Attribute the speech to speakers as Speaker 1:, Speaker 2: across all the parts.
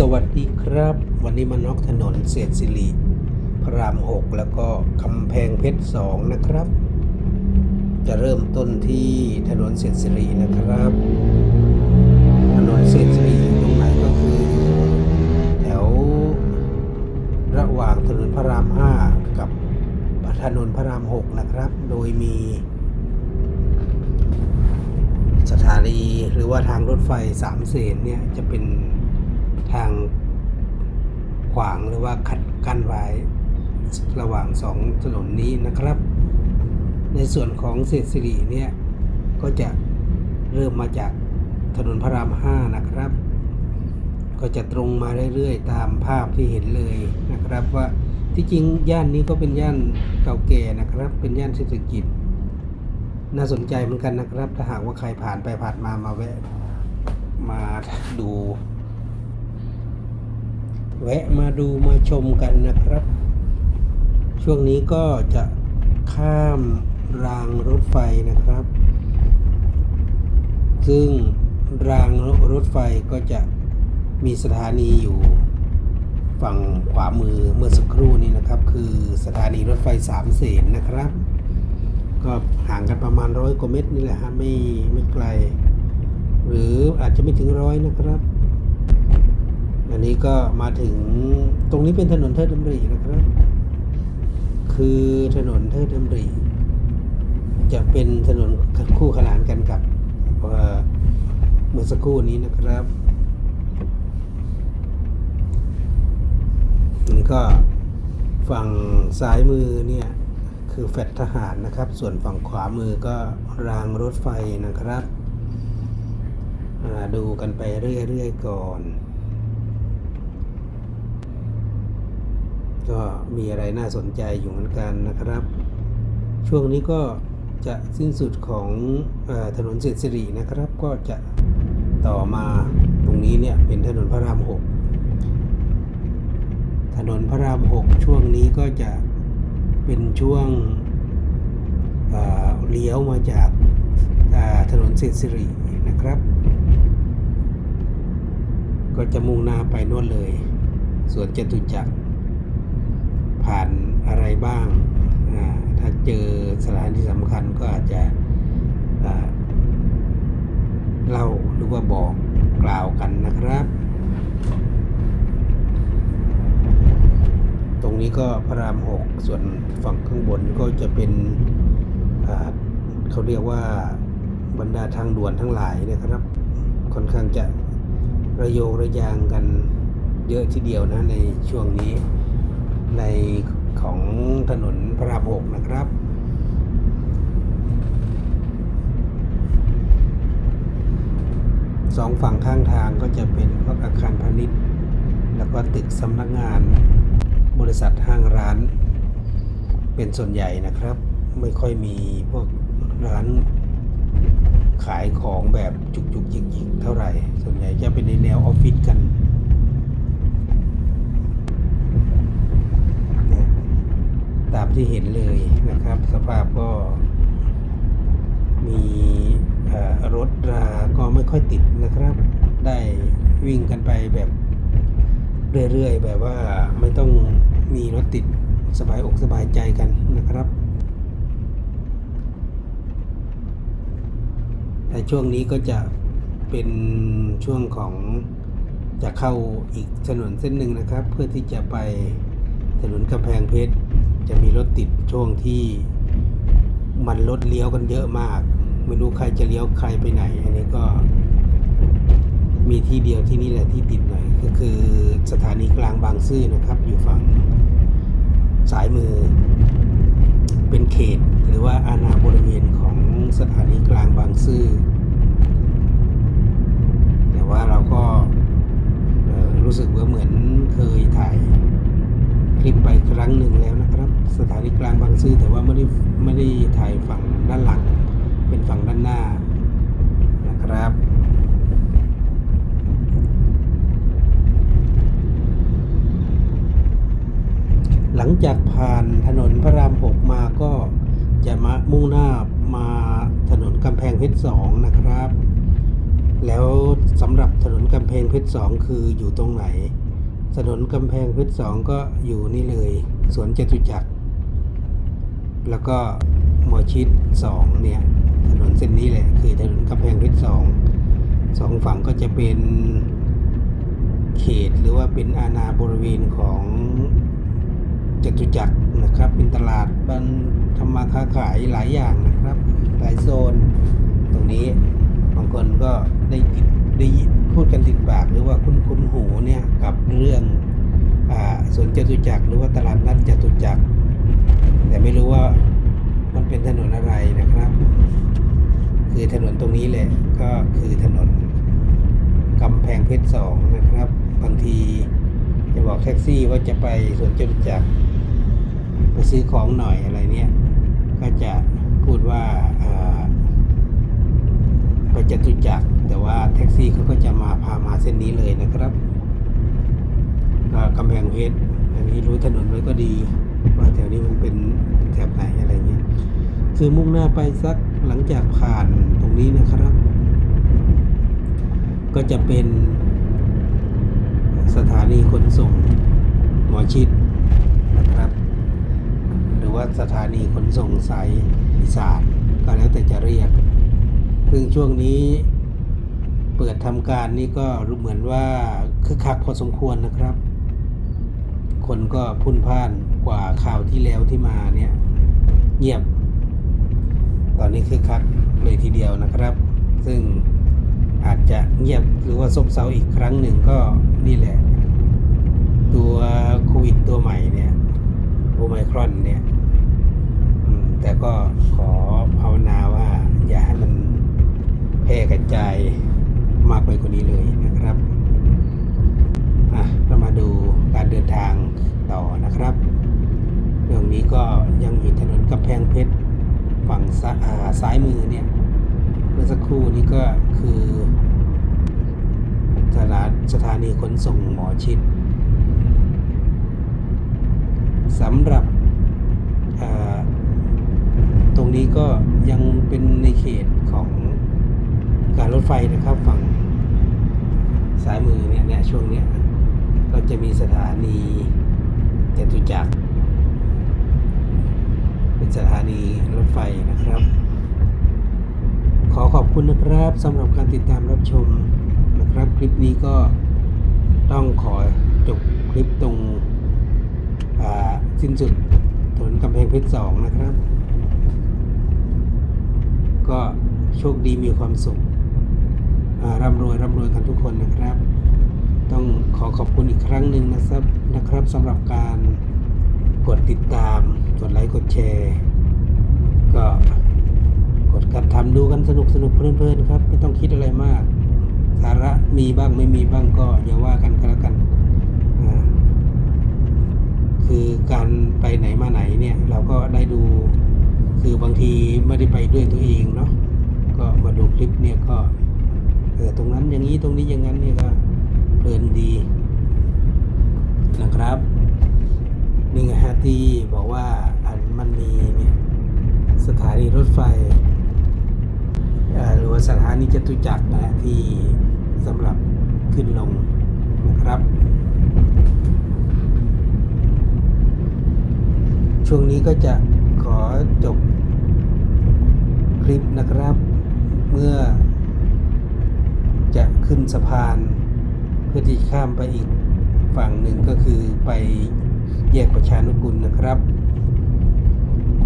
Speaker 1: สวัสดีครับ วันนี้มานอกถนนเศษฐศิริพระรามหกแล้วก็กำแพงเพชรสองนะครับ จะเริ่มต้นที่ถนนเศษฐศิรินะครับ ถนนเศษฐศิริอยู่ตรงไหนก็คือ แถวระหว่างถนนพระรามห้ากับถนนพระรามหกนะครับ โดยมี สถานีหรือว่าทางรถไฟสามเสนเนี่ยจะเป็น ทางขวางหรือว่าขัดกั้นไว้ระหว่างสองถนนนี้นะครับ ในส่วนของเศษฐศิริเนี่ยก็จะเริ่มมาจากถนนพระรามห้านะครับ ก็จะตรงมาเรื่อยๆ ตามภาพที่เห็นเลยนะครับว่าที่จริงย่านนี้ก็เป็นย่านเก่าแก่นะครับ เป็นย่านเศรษฐกิจ น่าสนใจเหมือนกันนะครับ ถ้าหากว่าใครผ่านไปผ่านมามาแวะมาดู แวะมาดูมาชมกันนะครับ ช่วงนี้ก็จะข้ามรางรถไฟนะครับ ซึ่งรางรถไฟก็จะมีสถานีอยู่ฝั่งขวามือเมื่อสักครู่นี้นะครับ คือสถานีรถไฟสามเสนนะครับ ก็ห่างกันประมาณร้อยกว่าเมตรนี่แหละฮะไม่ไม่ไกล หรืออาจจะไม่ถึงร้อยนะครับ อันนี้ก็มาถึงตรงนี้เป็นถนนเทิดดำรินะครับ คือถนนเทิดดำริจะเป็นถนนคู่ขนานกันกับเอ่อเมื่อสักครู่นี้นะครับนี่ก็ฝั่งซ้ายมือเนี่ยคือแฟลตทหารนะครับ ส่วนฝั่งขวามือก็รางรถไฟนะครับ ดูกันไปเรื่อยๆก่อน ก็มีอะไรน่าสนใจอยู่เหมือนกันนะครับ ช่วงนี้ก็จะสิ้นสุดของอถนนเศรษฐศิรินะครับ ก็จะต่อมาตรงนี้เนี่ยเป็นถนนพระรามหกถนนพระรามหกช่วงนี้ก็จะเป็นช่วงเลี้ยวมาจากาถนนเศรษฐศิรินะครับ ก็จะมุ่งหน้าไปน่นเลย ส่วนจตุจักร ผ่านอะไรบ้าง ถ้าเจอสถานที่สำคัญก็อาจจะเล่าหรือว่าบอกกล่าวกันนะครับ ตรงนี้ก็พระรามหกส่วนฝั่งข้างบนก็จะเป็นเขาเรียกว่าบรรดาทางด่วนทั้งหลายนะครับ ค่อนข้างจะระโยงระยางกันเยอะทีเดียวนะในช่วงนี้ ในของถนนพระรามหกนะครับสองฝั่งข้างทางก็จะเป็นพวกอาคารพาณิชย์ แล้วก็ตึกสำนักงาน บริษัทห้างร้าน เป็นส่วนใหญ่นะครับ ไม่ค่อยมีพวกร้านขายของแบบจุกจุกจิกจิกเท่าไหร่ ส่วนใหญ่จะเป็นในแนวออฟฟิศกัน เนี่ยตาม ที่เห็นเลยนะครับ สภาพก็มีรถราก็ไม่ค่อยติดนะครับ ได้วิ่งกันไปแบบเรื่อยๆ แบบว่าไม่ต้องมีรถติดสบายอกสบายใจกันนะครับแต่ช่วงนี้ก็จะเป็นช่วงของจะเข้าอีกถนนเส้นหนึ่งนะครับ เพื่อที่จะไปถนนกำแพงเพชร รถติดช่วงที่มันรถเลี้ยวกันเยอะมาก ไม่รู้ใครจะเลี้ยวใครไปไหน อันนี้ก็ มีที่เดียวที่นี่แหละที่ติดหน่อยก็คือสถานีกลางบางซื่อนะครับ อยู่ฝั่งสายมือ เป็นเขตหรือว่าอาณาบริเวณของสถานีกลางบางซื่อแต่ว่าเราก็รู้สึกว่าเหมือนเคยถ่าย ลิปไปครั้งหนึ่งแล้วนะครับ สถานีกลางบางซื่อแต่ว่าไม่ได้ไม่ได้ถ่ายฝั่งด้านหลัง เป็นฝั่งด้านหน้านะครับหลังจากผ่านถนนพระรามหกมาก็จะมามุ่งหน้ามาถนนกำแพงเพชรสองนะครับ แล้วสำหรับถนนกำแพงเพชรสองคืออยู่ตรงไหน ถนนกำแพงเพชรสองก็อยู่นี่เลย สวนจตุจักร แล้วก็หมอชิดสองเนี่ย ถนนเส้นนี้แหละ คือถนนกำแพงเพชรสองสองฝั่งก็จะเป็นเขตหรือว่าเป็นอาณาบริเวณของจตุจักรนะครับ เป็นตลาดบ้านทำมาค้าขายหลายอย่างนะครับ หลายโซน ตรงนี้ คนก็ได้ยินได้ยินพูดกันติดปากหรือว่าคุ้นคุ้นหูเนี่ยกับเรื่องอสวนจตุจักรหรือว่าตลาดนัดจตุจักร แต่ไม่รู้ว่ามันเป็นถนนอะไรนะครับ คือถนนตรงนี้แหละก็คือถนนกำแพงเพชรสองนะครับ บางทีจะบอกแท็กซี่ว่าจะไปสวนจตุจักรไปซื้อของหน่อยอะไรเนี่ยก็จะพูดว่าอ่า ไปจตุจักรแต่ว่าแท็กซี่เขาก็จะมาพามาเส้นนี้เลยนะครับก็กำแพงเพชรอันนี้รู้ถนนไว้ก็ดี ว่าแถวนี้มันเป็นแถบไหนอะไรเงี้ยคือมุ่งหน้าไปสักหลังจากผ่านตรงนี้นะครับ ก็จะเป็นสถานีขนส่งหมอชิดนะครับ หรือว่าสถานีขนส่งสายอีสานก็แล้วแต่จะเรียก ซึ่งช่วงนี้เปิดทำการนี่ก็รู้เหมือนว่าคึกคักพอสมควรนะครับ คนก็พุ่นพ่านกว่าข่าวที่แล้วที่มาเนี่ยเงียบ ตอนนี้คึกคักเลยทีเดียวนะครับ ซึ่งอาจจะเงียบหรือว่าซบเซาอีกครั้งหนึ่งก็นี่แหละ ตัวโควิดตัวใหม่เนี่ยโอไมครอนเนี่ยแต่ก็ขอภาวนาว่าอย่าให้มัน แพร่กระจายมากไปกว่านี้เลยนะครับอะเรามาดูการเดินทางต่อนะครับ เรื่องนี้ก็ยังอยู่ถนนกำแพงเพชรฝั่งซ้ายมือเนี่ยเมื่อสักครู่นี้ก็คือสถานสถานีขนส่งหมอชิดสำหรับตรงนี้ก็ยังเป็นในเขตของ รถไฟนะครับ ฝั่งซ้ายมือเนี่ยเนี่ยช่วงเนี้ยก็จะมีสถานีจตุจักร เป็นสถานีรถไฟนะครับ ขอขอบคุณนะครับสำหรับการติดตามรับชมนะครับ คลิปนี้ก็ต้องขอจบคลิปตรงสิ้นสุดถนนกำแพงเพชรสองนะครับ ก็โชคดีมีความสุข ร่ำรวยร่ำรวยกันทุกคนนะครับ ต้องขอขอบคุณอีกครั้งหนึ่งนะครับนะครับสำหรับการกดติดตาม กดไลค์กดแชร์ ก็กดกันทำดูกันสนุกสนุกเพลินๆครับ ไม่ต้องคิดอะไรมาก สาระมีบ้างไม่มีบ้างก็อย่าว่ากันก็แล้วกันคือการไปไหนมาไหนเนี่ยเราก็ได้ดูคือบางทีไม่ได้ไปด้วยตัวเองเนาะก็มาดูคลิปเนี่ยก็ เออตรงนั้นอย่างนี้ตรงนี้อย่างนั้นนี่ก็เพลินดีนะครับหนี่งฮะที่บอกว่าอันมันมีเนี่ยสถานีรถไฟหรือว่าสถานีจตุจักรนะที่สำหรับขึ้นลงนะครับ ช่วงนี้ก็จะขอจบคลิปนะครับ เมื่อ จะขึ้นสะพาน เพื่อที่จะข้ามไปอีกฝั่งหนึ่งก็คือไปแยกประชานุกุลนะครับ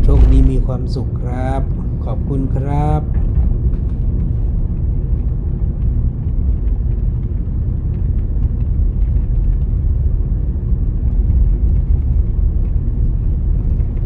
Speaker 1: โชคดีมีความสุขครับ ขอบคุณครับ